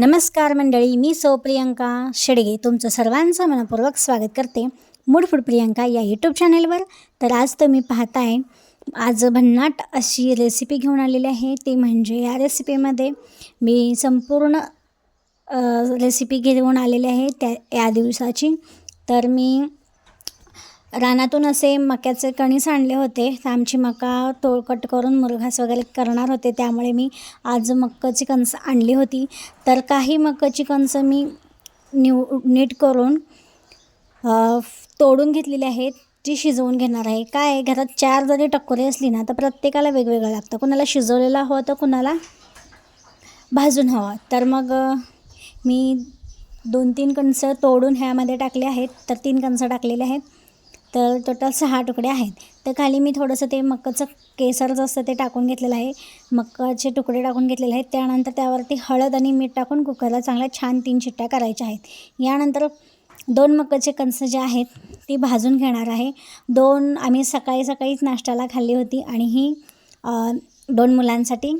नमस्कार मंडळी मी सौ प्रियंका शेडगे. तुमचं सर्वांचं मनपूर्वक स्वागत करते मूड फूड प्रियंका या यूट्यूब चॅनलवर तर आज तुम्ही पाहताय आज भन्नाट अशी रेसिपी घेऊन आलेली आहे. ती म्हणजे या रेसिपीमध्ये मी संपूर्ण रेसिपी घेऊन आलेली आहे त्या या दिवसाची. तर मी रानातून असे मक्याचे कणीस आणले होते. तर आमची मका तो कट करून मुरघास वगैरे करणार होते. त्यामुळे मी आज मक्काची कणसं आणली होती. तर काही मक्काची कणसं मी निव नीट करून तोडून घेतलेली आहेत. ती शिजवून घेणार आहे. काय आहे, घरात चार जरी टक्कोरी असली ना तर प्रत्येकाला वेगवेगळं लागतं. कुणाला शिजवलेलं हवं तर कुणाला भाजून हवं. तर मग मी दोन तीन कणसं तोडून ह्यामध्ये टाकले आहेत. तर तीन कणसं टाकलेले आहेत. तर टोटल सहा तुकडे आहेत. तर खाली मी थोडंसं ते मक्काचं केसरचं असतं ते टाकून घेतलेलं आहे मक्काचे तुकडे टाकून घेतलेले आहेत. त्यानंतर त्यावरती हळद आणि मीठ टाकून कुकरला चांगल्या छान तीन शिट्ट्या करायच्या आहेत. यानंतर दोन मक्काचे कणसं जे आहेत ती भाजून घेणार आहे. दोन आम्ही सकाळी सकाळीच नाश्त्याला खाल्ली होती आणि ही दोन मुलांसाठी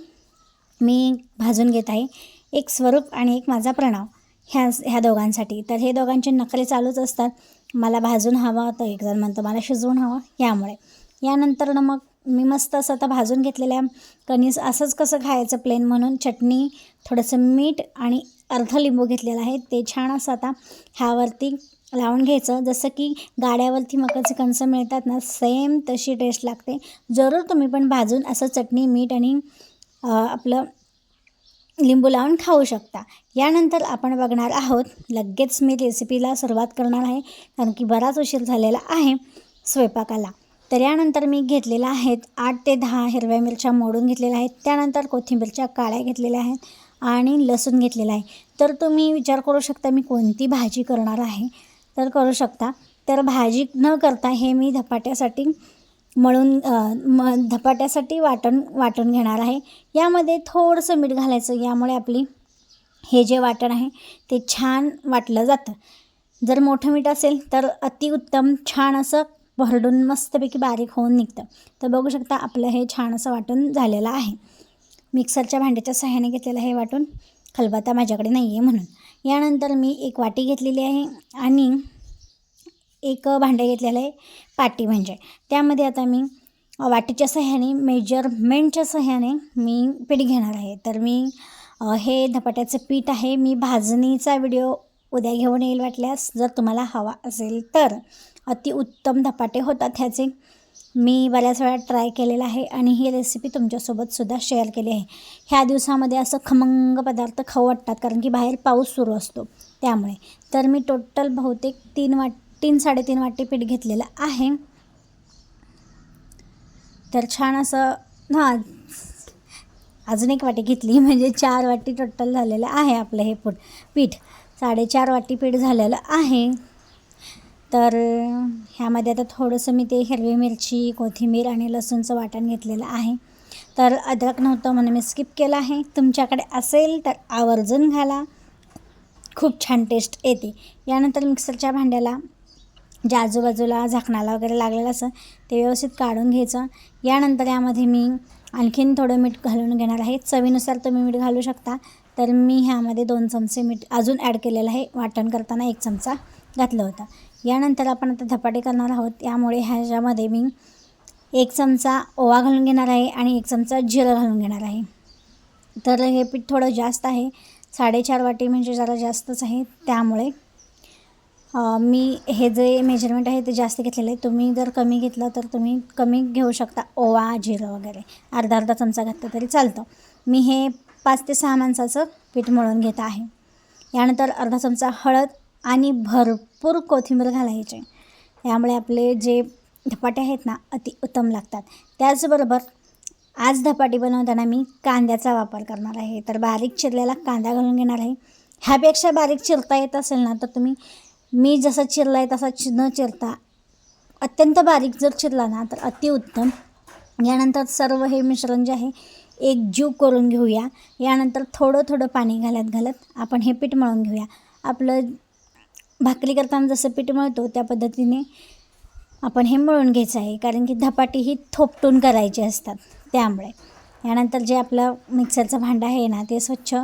मी भाजून घेत आहे. एक स्वरूप आणि एक माझा प्रणव ह्या ह्या दोघांसाठी. तर हे दोघांचे नखरे चालूच असतात. मला भाजून हवा तर एक जण म्हणतं मला शिजवून हवं. यामुळे. यानंतर ना मग मी मस्त असं आता भाजून घेतलेल्या कणीस असंच कसं खायचं प्लेन म्हणून चटणी थोडंसं मीठ आणि अर्ध लिंबू घेतलेलं आहे. ते छान असं आता ह्यावरती लावून घ्यायचं. जसं की गाड्यावरती मकाचे कणसं मिळतात ना सेम तशी टेस्ट लागते. जरूर तुम्ही पण भाजून असं चटणी मीठ आणि आपलं लिंबू लावून खाऊ शकता. यानंतर आपण बघणार आहोत लगेच मी रेसिपीला सुरुवात करणार आहे. कारण की बराच उशीर झालेला आहे स्वयंपाकाला. तर यानंतर मी घेतलेला आहेत आठ ते दहा हिरव्या मिरच्या मोडून घेतलेल्या आहेत. त्यानंतर कोथिंबीरच्या काळ्या घेतलेल्या आहेत आणि लसूण घेतलेला आहे. तर तुम्ही विचार करू शकता मी कोणती भाजी करणार आहे. तर करू शकता. तर भाजी न करता हे मी धपाट्यासाठी मळून म धपाट्यासाठी वाटण वाटून घेणार आहे. यामध्ये थोडंसं मीठ घालायचं यामुळे आपली हे जे वाटण आहे ते छान वाटलं जातं. जर मोठं मीठ असेल तर अतिउत्तम छान असं भरडून मस्तपैकी बारीक होऊन निघतं. तर बघू शकता आपलं हे छान असं वाटण झालेलं आहे. मिक्सरच्या भांड्याच्या सहाय्याने घेतलेलं हे वाटून खलबत्ता माझ्याकडे नाही आहे म्हणून. यानंतर मी एक वाटी घेतलेली आहे आणि एक भांडं घेतलेलं आहे पाटी म्हणजे. त्यामध्ये आता मी वाटीच्या सहाय्याने मेजरमेंटच्या सहाय्याने मी पीठ घेणार आहे. तर मी हे धपाट्याचं पीठ आहे. मी भाजणीचा व्हिडिओ उद्या घेऊन येईल वाटल्यास जर तुम्हाला हवा असेल तर. अतिउत्तम धपाटे होतात ह्याचे. मी बऱ्याच वेळा ट्राय केलेला आहे आणि ही रेसिपी तुमच्यासोबतसुद्धा शेअर केली आहे. ह्या दिवसामध्ये असं खमंग पदार्थ खाऊ वाटतात कारण की बाहेर पाऊस सुरू असतो त्यामुळे. तर मी टोटल बहुतेक तीन वाट तीन साडेतीन वाटी पीठ घेतलेलं आहे. तर छान असं हां अजून एक वाटी घेतली म्हणजे चार वाटी टोटल झालेलं आहे आपलं हे पूट पीठ साडेचार वाटी पीठ झालेलं आहे. तर ह्यामध्ये आता थोडंसं मी ते हिरवी मिरची कोथिंबीर आणि लसूणचं वाटण घेतलेलं आहे. तर अद्रक नव्हतं म्हणून मी स्किप केलं आहे. तुमच्याकडे असेल तर आवर्जून घाला. खूप छान टेस्ट येते. यानंतर मिक्सरच्या भांड्याला जे आजूबाजूला झाकणाला वगैरे लागलेलं असं ते व्यवस्थित काढून घ्यायचं. यानंतर यामध्ये मी आणखीन थोडं मीठ घालून घेणार आहे. चवीनुसार तुम्ही मीठ घालू शकता. तर मी ह्यामध्ये दोन चमचे मीठ अजून ॲड केलेलं आहे. वाटण करताना एक चमचा घातलं होतं. यानंतर आपण आता धपाटे करणार आहोत. त्यामुळे ह्याच्यामध्ये मी एक चमचा ओवा घालून घेणार आहे आणि एक चमचा जिरं घालून घेणार आहे. तर हे पीठ थोडं जास्त आहे. साडेचार वाटी म्हणजे जरा जास्तच आहे. त्यामुळे मी हे जे मेजरमेंट आहे ते जास्त घेतलेलं आहे. तुम्ही जर कमी घेतलं तर तुम्ही कमी घेऊ शकता. ओवा जिरं वगैरे. अर्धा अर्धा चमचा घातला तरी चालतं. मी हे पाच ते सहा माणसाचं पीठ मळून घेत आहे. यानंतर अर्धा चमचा हळद आणि भरपूर कोथिंबीर घालायचे. यामुळे आपले जे धपाटे आहेत ना अति उत्तम लागतात. त्याचबरोबर आज धपाटी बनवताना मी कांद्याचा वापर करणार आहे. तर बारीक चिरलेला कांदा घालून घेणार आहे. ह्यापेक्षा बारीक चिरता येत असेल ना तर तुम्ही मी जसा चिरला आहे तसा चि न चिरता अत्यंत बारीक जर चिरला ना तर अतिउत्तम यानंतर सर्व हे मिश्रण जे आहे एक जीव करून घेऊया. यानंतर थोडं थोडं पाणी घालत घालत आपण हे पीठ मळून घेऊया. आपलं भाकरी करताना जसं पीठ मळतो त्या पद्धतीने आपण हे मळून घ्यायचं आहे. कारण की धपाटी ही थोपटून करायची असतात त्यामुळे. यानंतर जे आपलं मिक्सरचं भांडं आहे ना ते स्वच्छ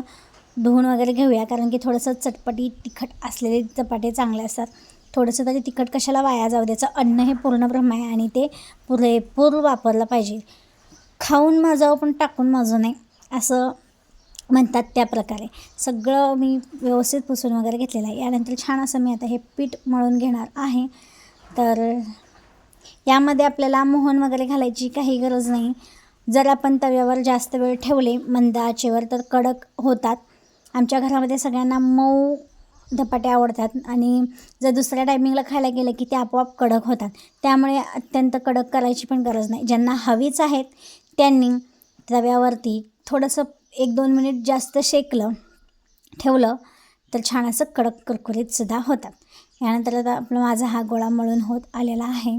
धुवून वगैरे घेऊया कारण की थोडंसं चटपटी तिखट असलेले चपाटे चांगले असतात. थोडंसं तरी तिखट कशाला वाया जाऊ द्याचं अन्न हे पूर्ण ब्रह्म आहे आणि ते पुरेपूर वापरलं पाहिजे. खाऊन माझं पण टाकून माझं नाही असं म्हणतात त्या प्रकारे. सगळं मी व्यवस्थित पुसून वगैरे घेतलेलं आहे. यानंतर छान असं मी आता हे पीठ मळून घेणार आहे. तर यामध्ये आपल्याला मोहन वगैरे घालायची काही गरज नाही. जर आपण तव्यावर जास्त वेळ ठेवले मंद आचेवर तर कडक होतात. आमच्या घरामध्ये सगळ्यांना मऊ धपाटे आवडतात आणि जर दुसऱ्या टायमिंगला खायला गेलं की ते आपोआप कडक होतात. त्यामुळे अत्यंत कडक करायची पण गरज नाही. ज्यांना हवीच आहेत त्यांनी तव्यावरती थोडंसं एक दोन मिनिट जास्त शेकलं ठेवलं तर छान असं कडक कुरकुरीतसुद्धा होतात. यानंतर आता आपला माझा हा गोळा मळून होत आलेला आहे.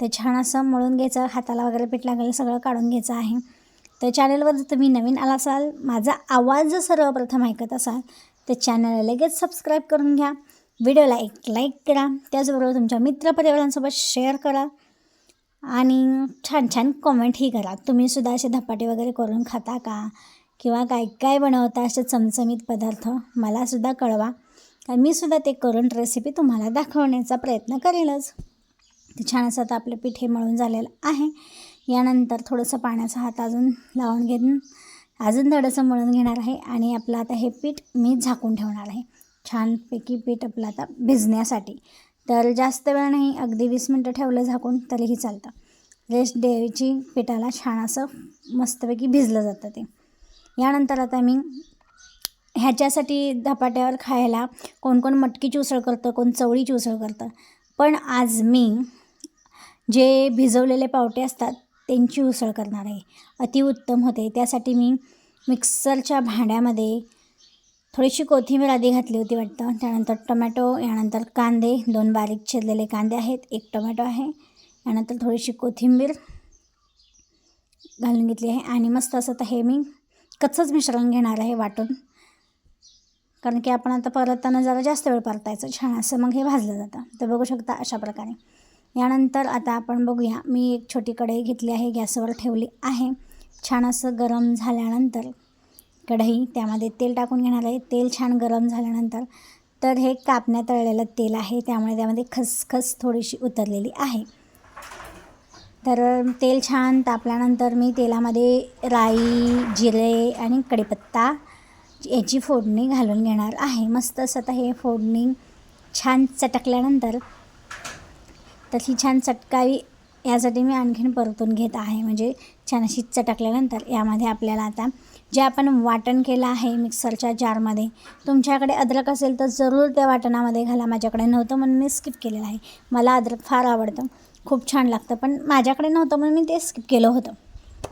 तर छान असं मळून घ्यायचं हाताला वगैरे पीठ लागेल सगळं काढून घ्यायचं आहे. तर चॅनलवर जर तुम्ही नवीन आला असाल माझा आवाज जर सर्वप्रथम ऐकत असाल तर चॅनलला लगेच सबस्क्राईब करून घ्या. व्हिडिओला एक लाईक करा. त्याचबरोबर तुमच्या मित्रपरिवारांसोबत शेअर करा. आणि छान छान कॉमेंटही करा. तुम्हीसुद्धा असे धपाटे वगैरे करून खाता का? किंवा काय काय बनवता असे चमचमीत पदार्थ? मलासुद्धा कळवा. कारण मीसुद्धा ते करून रेसिपी तुम्हाला दाखवण्याचा प्रयत्न करेलच. छान असं आता आपलं पीठ हे मळून झालेलं आहे. यानंतर थोडंसं पाण्याचा हात अजून लावून घेऊन अजून थोडंसं मळून घेणार आहे आणि आपलं आता हे पीठ मी झाकून ठेवणार आहे. छानपैकी पीठ आपलं आता भिजण्यासाठी. तर जास्त वेळ नाही अगदी वीस मिनटं ठेवलं झाकून तरीही चालतं. रेस्ट डेची पिठाला छान असं मस्तपैकी भिजलं जातं ते. यानंतर आता मी ह्याच्यासाठी धपाट्यावर खायला कोण कोण मटकीची उसळ करतं कोण चवळीची उसळ करतं. पण आज मी जे भिजवलेले पावटे असतात त्यांची उसळ करणार आहे. अतिउत्तम होते. त्यासाठी मी मिक्सरच्या भांड्यामध्ये थोडीशी कोथिंबीर आधी घातली होती वाटतं. त्यानंतर टोमॅटो यानंतर कांदे दोन बारीक चिरलेले कांदे आहेत. एक टोमॅटो आहे. यानंतर थोडीशी कोथिंबीर घालून घेतली आहे. आणि मस्त असं तर हे मी कच्चंच मिश्रण घेणार आहे वाटून. कारण की आपण आता परतताना जरा जास्त वेळ परतायचं. छान असं मग हे भाजलं जातं. तर बघू शकता अशा प्रकारे. यानंतर आता आपण बघूया. मी एक छोटी कढई घेतली आहे गॅसवर ठेवली आहे. छान असं गरम झाल्यानंतर कढई त्यामध्ये तेल टाकून घेणार आहे. तेल छान गरम झाल्यानंतर तर हे कापण्यात तळलेलं तेल आहे. त्यामुळे त्यामध्ये खसखस थोडीशी उतरलेली आहे. तर तेल छान तापल्यानंतर मी तेलामध्ये राई जिरे आणि कढीपत्ता याची फोडणी घालून घेणार आहे. मस्त असं आता हे फोडणी छान चटकल्यानंतर तशी छान चटकावी यासाठी मी आणखीन परतून घेत आहे. म्हणजे छान अशी चटकल्यानंतर यामध्ये आपल्याला आता जे आपण वाटण केलं आहे मिक्सरच्या जारमध्ये तुमच्याकडे अद्रक असेल तर जरूर त्या वाटणामध्ये घाला. माझ्याकडे नव्हतं म्हणून मी स्किप केलेलं आहे. मला अद्रक फार आवडतं. खूप छान लागतं. पण माझ्याकडे नव्हतं म्हणून मी ते स्किप केलं होतं.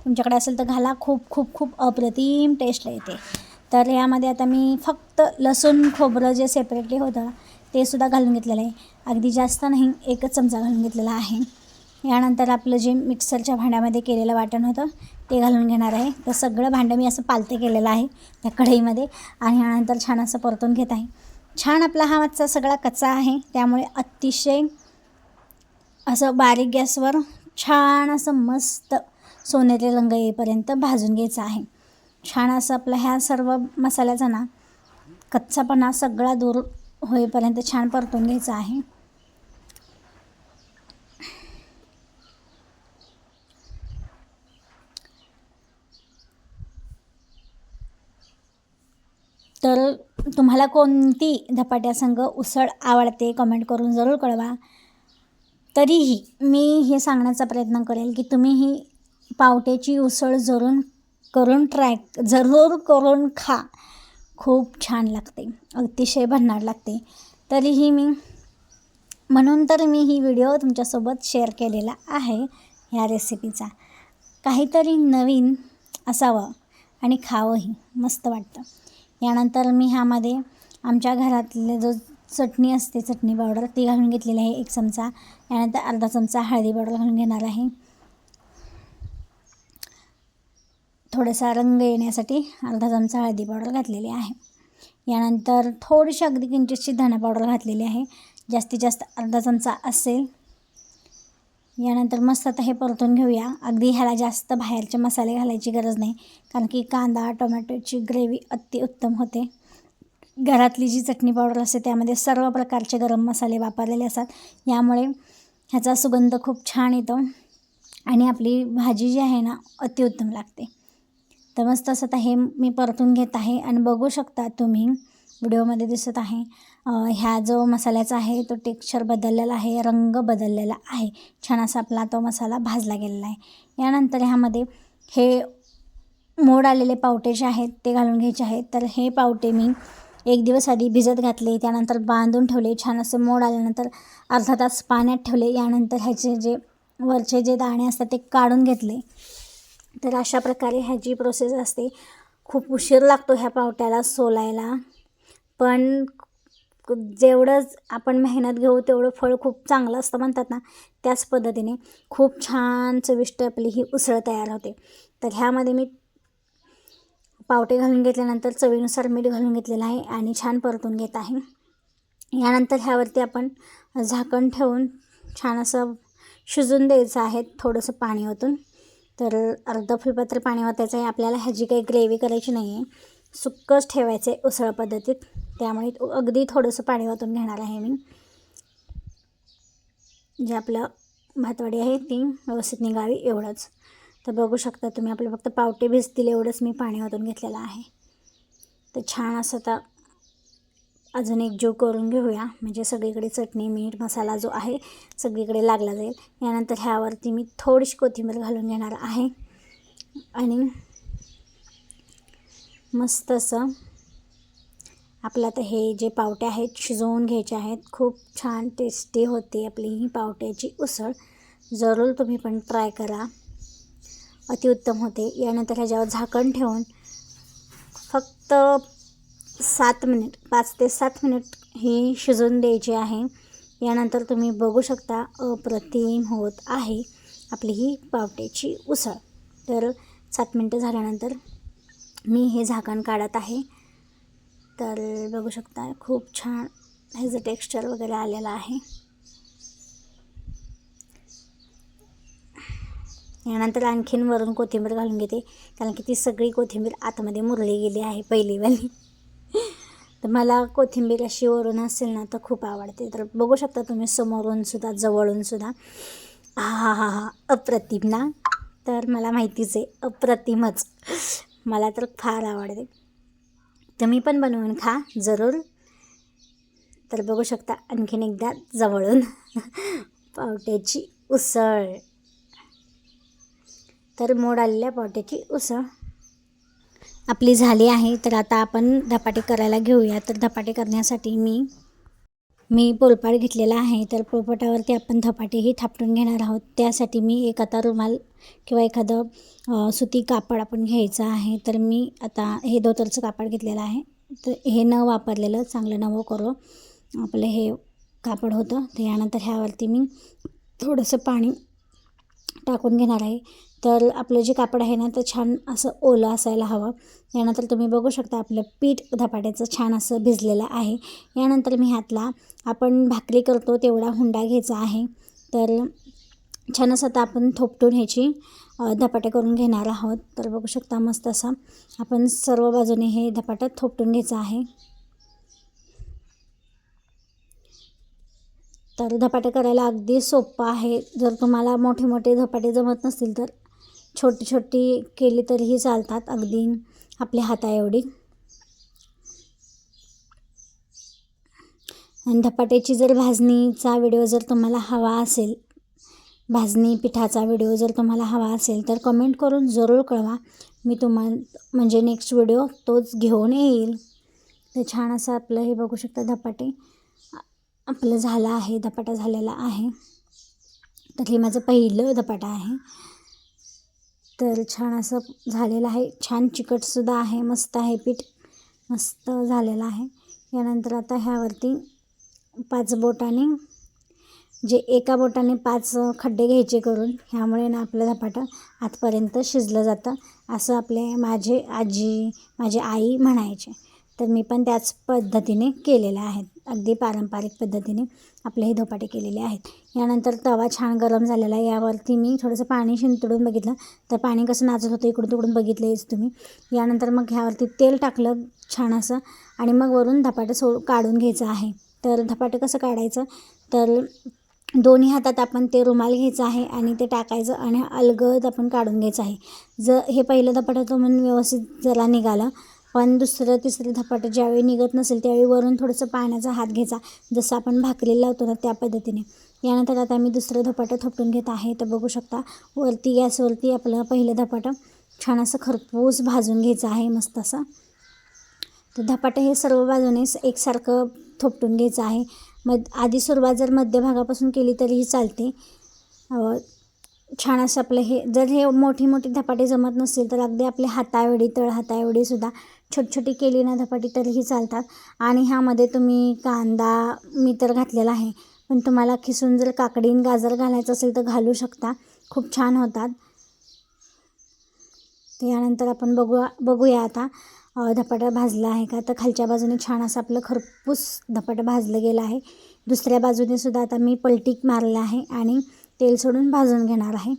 तुमच्याकडे असेल तर घाला. खूप खूप खूप अप्रतिम टेस्ट येते. तर यामध्ये आता मी फक्त लसूण खोबरं जे सेपरेटली होतं ते सुद्धा घालून घेतलेलं आहे. अगदी जास्त नाही एकच चमचा घालून घेतलेला आहे. यानंतर आपलं जे मिक्सरच्या भांड्यामध्ये केलेलं वाटण होतं ते घालून घेणार आहे. तर सगळं भांडं मी असं पालते केलेलं आहे त्या कढईमध्ये आणि यानंतर छान असं परतून घेत आहे. छान आपला हा मच्छा सगळा कच्चा आहे. त्यामुळे अतिशय असं बारीक गॅसवर छान असं मस्त सोनेरी रंग येईपर्यंत भाजून घ्यायचं आहे. छान असं आपलं ह्या सर्व मसाल्याचा ना कच्चापणा सगळा दूर होईपर्यंत छान परतून घ्यायचं आहे. तर तुम्हाला कोणती धपाट्यासंग उसळ आवडते कमेंट करून जरूर कळवा. तरीही मी हे सांगण्याचा प्रयत्न करेल की तुम्ही ही पावट्याची उसळ जरूर करून ट्राय जरूर करून खा. खूप छान लागते. अतिशय भन्नाट लागते. तरीही मी म्हणून तर मी ही व्हिडिओ तुमच्यासोबत शेअर केलेला आहे ह्या रेसिपीचा काहीतरी नवीन असावं आणि खावंही मस्त वाटतं. यानंतर मी ह्यामध्ये आमच्या घरातले जो चटणी असते चटणी पावडर ती घालून घेतलेली आहे एक चमचा. यानंतर अर्धा चमचा हळदी पावडर घालून घेणार आहे. थोडासा रंग येण्यासाठी अर्धा चमचा हळदी पावडर घातलेली आहे. यानंतर थोडीशी अगदी किंचितशी धणा पावडर घातलेली आहे. जास्तीत जास्त अर्धा चमचा असेल. यानंतर मस्त आता हे परतून घेऊया. अगदी ह्याला जास्त बाहेरचे मसाले घालायची गरज नाही कारण की कांदा टोमॅटोची ग्रेव्ही अति उत्तम होते. घरातली जी चटणी पावडर असते त्यामध्ये सर्व प्रकारचे गरम मसाले वापरलेले असतात. यामुळे ह्याचा सुगंध खूप छान येतो आणि आपली भाजी जी आहे ना अतिउत्तम लागते. तर मस्त असं आता हे मी परतून घेत आहे आणि बघू शकता तुम्ही व्हिडिओमध्ये दिसत आहे. ह्या जो मसाल्याचा आहे तो टेक्स्चर बदललेला आहे रंग बदललेला आहे. छान असा आपला तो मसाला भाजला गेलेला आहे. यानंतर ह्यामध्ये हे मोड आलेले पावटे जे आहेत ते घालून घ्यायचे आहेत. तर हे पावटे मी एक दिवस आधी भिजत घातले त्यानंतर बांधून ठेवले. छान असे मोड आल्यानंतर अर्धा तास पाण्यात ठेवले. यानंतर ह्याचे जे वरचे जे दाणे असतात ते काढून घेतले. तर अशा प्रकारे ह्याची प्रोसेस असते. खूप उशीर लागतो ह्या पावट्याला सोलायला. पण जेवढं आपण मेहनत घेऊ तेवढं फळ खूप चांगलं असतं म्हणतात ना त्याच पद्धतीने खूप छान चविष्ट आपली ही उसळ तयार होते. तर ह्यामध्ये मी पावटे घालून घेतल्यानंतर चवीनुसार मीठ घालून घेतलेलं आहे आणि छान परतून घेत आहे. यानंतर ह्यावरती आपण झाकण ठेवून छान असं शिजून द्यायचं आहे थोडंसं पाणी ओतून. तर अर्ध फुलपात्र पाणी ओतायचं आहे. आपल्याला ह्याची काही ग्रेव्ही करायची नाही आहे सुक्कच ठेवायचं आहे उसळ पद्धतीत. त्यामुळे अगदी थोडंसं पाणी ओतून घेणार आहे मी. जे आपलं भातवाडी आहे ती व्यवस्थित निघावी एवढंच. तर बघू शकता तुम्ही आपलं फक्त पावटे भिजतील एवढंच मी पाणी ओतून घेतलेलं आहे. तर छान असं आता अजून एक जीव करून घेऊया. म्हणजे सगळीकडे चटणी मीठ मसाला जो आहे सगळीकडे लागला जाईल. यानंतर ह्यावरती मी थोडीशी कोथिंबीर घालून घेणार आहे. आणि मस्त असं आपलं आता हे जे पावटे आहेत शिजवून घ्यायचे आहेत. खूप छान टेस्टी होते आपली ही पावट्याची उसळ. जरूर तुम्ही पण ट्राय करा. अतिउत्तम होते. यानंतर ह्याच्यावर झाकण ठेवून फक्त सात मिनिट पाच ते सात मिनिट ही शिजवून द्यायची आहे. यानंतर तुम्ही बघू शकता अप्रतिम होत आहे आपली ही पावट्याची उसळ. तर सात मिनटं झाल्यानंतर मी हे झाकण काढत आहे. तर बघू शकता खूप छान ह्याचं टेक्स्चर वगैरे आलेलं आहे. यानंतर आणखीन वरून कोथिंबीर घालून घेते कारण की ती सगळी कोथिंबीर आतमध्ये मुरली गेली आहे पहिलीवाली तर मला कोथिंबीर अशी वरून असेल ना तर खूप आवडते. तर बघू शकता तुम्ही समोरून सुद्धा जवळून सुद्धा. हा हा हा. अप्रतिम ना? तर मला माहितीच आहे अप्रतिमच. मला तर फार आवडते. तुम्ही पण बनवून खा जरूर. तर बघू शकता आणखीन एकदा जवळून. पावट्याची उसळ. तर मोड आलेल्या पावट्याची उसळ. आपली झाली आहे तर आता आपण धपाटे करायला घेऊया. तर धपाटे करण्यासाठी मी मी पोलपाट घेतलेला आहे. तर पोलपाटावरती आपण धपाटेही थापटून घेणार आहोत. त्यासाठी मी एक आता रुमाल किंवा एखादं सुती कापड आपण घ्यायचं आहे. तर मी आता हे धोतरचं कापड घेतलेलं आहे. तर हे न वापरलेलं चांगलं नवं करो. आपलं हे कापड होतं. त्यानंतर ह्यावरती मी थोडंसं पाणी टाकून घेणार आहे. तर आपलं जे कापड आहे ना तर छान असं ओलं असायला हवं. यानंतर तुम्ही बघू शकता आपलं पीठ धपाट्याचं छान असं भिजलेलं आहे. यानंतर मी ह्यातला आपण भाकरी करतो तेवढा हुंडा घ्यायचा आहे. तर छान असं आता आपण थोपटून ह्याची धपाटे करून घेणार आहोत. तर बघू शकता मस्त असा आपण सर्व बाजूने हे धपाटं थोपटून घ्यायचं आहे. तर धपाटे करायला अगदी सोपं आहे. जर तुम्हाला मोठे मोठे धपाटे जमत नसतील तर छोटी छोटी केली तरीही चालतात अगदी आपल्या हाताएवढी. आणि धपाट्याची जर भाजणीचा व्हिडिओ जर तुम्हाला हवा असेल भाजणी पिठाचा व्हिडिओ जर तुम्हाला हवा असेल तर कमेंट करून जरूर कळवा. मी तुम्हा म्हणजे नेक्स्ट व्हिडिओ तोच घेऊन येईल. तर छान असं आपलं हे बघू शकता धपाटे. आपलं झालं आहे धपाटा झालेला आहे. तर हे माझं पहिलं धपाटा आहे. तर छान असं झालेलं आहे. छान चिकटसुद्धा आहे. मस्त आहे पीठ. मस्त झालेलं आहे. यानंतर आता ह्यावरती पाच बोटाने जे एका बोटाने पाच खड्डे घ्यायचे करून ह्यामुळे ना आपलं झपाटं आतपर्यंत शिजलं जातं असं आपले माझे आजी माझी आई म्हणायचे. तर मी पण त्याच पद्धतीने केलेलं आहे. अगदी पारंपरिक पद्धतीने आपले हे धपाटे केलेले आहेत. यानंतर तवा छान गरम झालेला आहे. यावरती मी थोडंसं पाणी शिंतडून बघितलं. तर पाणी कसं नाचत होतं इकडून तिकडून बघितलेच तुम्ही. यानंतर मग ह्यावरती तेल टाकलं छान असं आणि मग वरून धपाटं सो काढून घ्यायचं आहे. तर धपाटं कसं काढायचं? तर दोन्ही हातात आपण ते रुमाल घ्यायचं आहे आणि ते टाकायचं आणि अलगद आपण काढून घ्यायचं आहे. जर हे पहिलं धपाटं तो म्हणून व्यवस्थित जरा निघालं पण दुसरं तिसरं धपाटं ज्यावेळी निघत नसेल त्यावेळी वरून थोडंसं पाण्याचा हात घ्यायचा. जसं आपण भाकरी लावतो ना त्या पद्धतीने. यानंतर आता मी दुसरं धपाटं थोपटून घेत आहे. तर बघू शकता वरती गॅसवरती आपलं पहिलं धपाटं छान असं खरपूस भाजून घ्यायचं आहे मस्त असं. तर धपाटं हे सर्व बाजूने एकसारखं थोपटून घ्यायचं आहे. मध आधी सुरुवात जर मध्यभागापासून केली तरीही चालते. छान असं आपलं हे जर हे मोठी मोठी धपाटे जमत नसतील तर अगदी आपले हाताएवढी तळ हाताएवढीसुद्धा छोटी छोटी केली ना धपाटी तरीही चालतात. आणि ह्यामध्ये तुम्ही कांदा मी तर घातलेला आहे. पण तुम्हाला खिसून जर काकडीन गाजर घालायचं असेल तर घालू शकता. खूप छान होतात. तर यानंतर आपण बघू बघूया आता धपाटा भाजला आहे का? तर खालच्या बाजूने छान असं आपलं खरपूस धपाटा भाजलं गेलं आहे. दुसऱ्या बाजूने सुद्धा आता मी पलटीक मारलं आहे आणि तेल सोडून भाजून घेणार आहे.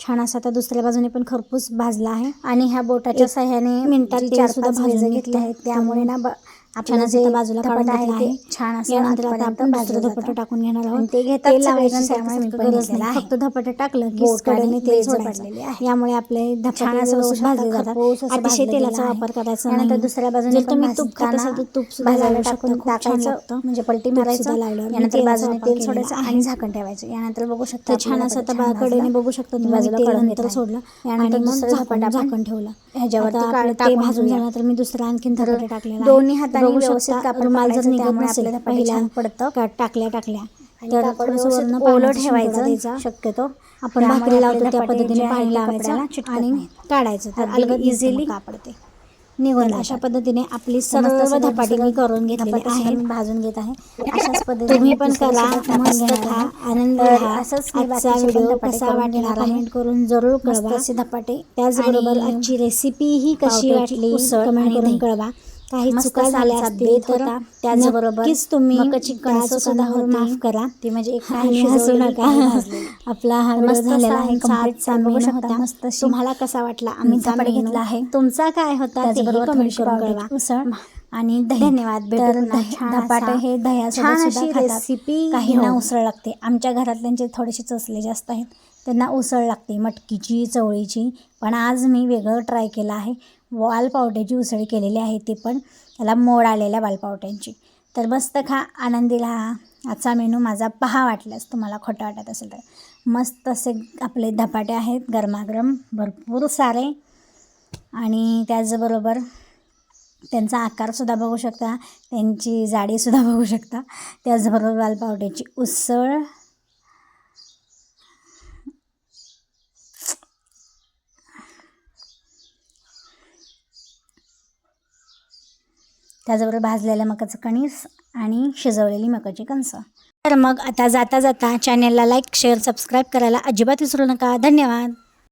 छान असं आता दुसऱ्या बाजूने पण खरपूस भाजला आहे आणि ह्या बोटाच्या सहाय्याने मिनिटात चार पाच भाजून घेतले आहेत. त्यामुळे ना छान जे बाजूला काढून आहे ते छान असं यानंतर आता आपण जातं. धपाटं टाकून घेणार आहोत. ते पण गरज नाही. फक्त धपाटं टाकलं की तेल आहे यामुळे आपले छान असं व्यवस्थित भाजले जातात. अतिशय तेलाचा. वापर करायचा यानंतर नाही दुसऱ्या बाजूने तुम्ही तूप खात असाल तर तूप भाजायला टाकून टाकायचं, म्हणजे पलटी मारायचं, मी यानंतर बाजूने तेल सोडायचं. आणि झाकण ठेवायचं. यानंतर बघू शकता छान असं आता कडेने बघू शकता तुम्ही. बाजूला नंतर सोडलं. यानंतर मग आपण झाकण ठेवलं आपलं ते भाजून घेऊया. झालं तर मी दुसरं आणखीन धपाटे टाकलेला आहे दोन्ही हाताने व्यवस्थित कापड जर निघत नसेल पहिल्या पडतं. का- टाकल्या टाकल्या तर थोडंसं ओलं ठेवायचं. शक्यतो आपण भाकरी लावतो त्या पद्धतीने आहे पाणी लावायचं आणि. काढायचं तर अलगद easily easily कापड ते निघून. अशा पद्धतीने आपली सर्व धपाटी मी करून मी भाजून घेत आहे अशाच पद्धतीने तुम्ही पण करा मस्त खा आहे. आनंद घ्या असंच आजचा व्हिडिओ कसा वाटला आहे. कमेंट करून जरूर कळवा असे धपाटे त्याचबरोबर आजची रेसिपी ही कशी वाटली कमेंट करून. कळवा काही चुका झाल्या असतील तर. त्याचबरोबर तुम्ही कणसं सुद्धा. माफ करा. ती म्हणजे एक काही हसू नका. आपला हा मस्त झालेला आहे. बघू मेनू शकता. मस्त तुम्हाला कसा वाटला? आमचा मेनू घेतला आहे. तुमचा काय होता त्याचबरोबर कमेंट करून कळवा. आणि धन्यवाद. धपाटे हे दह्यासोबत. रेसिपी काहींना घेऊन. उसळ लागते. आमच्या घरातल्यांचे थोडेसे चचले जास्त आहेत त्यांना उसळ लागते. मटकीची चवळीची. पण आज मी वेगळं ट्राय केलं आहे. वालपावट्याची उसळी उसळ केलेली आहे ती पण त्याला मोड आलेल्या वालपावट्यांची. तर मस्त खा आनंदी राहा. आजचा मेनू माझा पहा वाटल्यास तुम्हाला खोटं वाटत असेल तर. मस्त असे आपले धपाटे आहेत गरमागरम भरपूर सारे. आणि त्याचबरोबर त्यांचा आकारसुद्धा बघू शकता त्यांची जाडीसुद्धा बघू शकता. त्याचबरोबर वालपावट्याची उसळ. त्याचबरोबर भाजलेल्या मकाचं कणीस आणि शिजवलेली मकाची कणसं. तर मग आता जाता जाता चॅनलला लाईक शेअर सबस्क्राईब करायला अजिबात विसरू नका. धन्यवाद.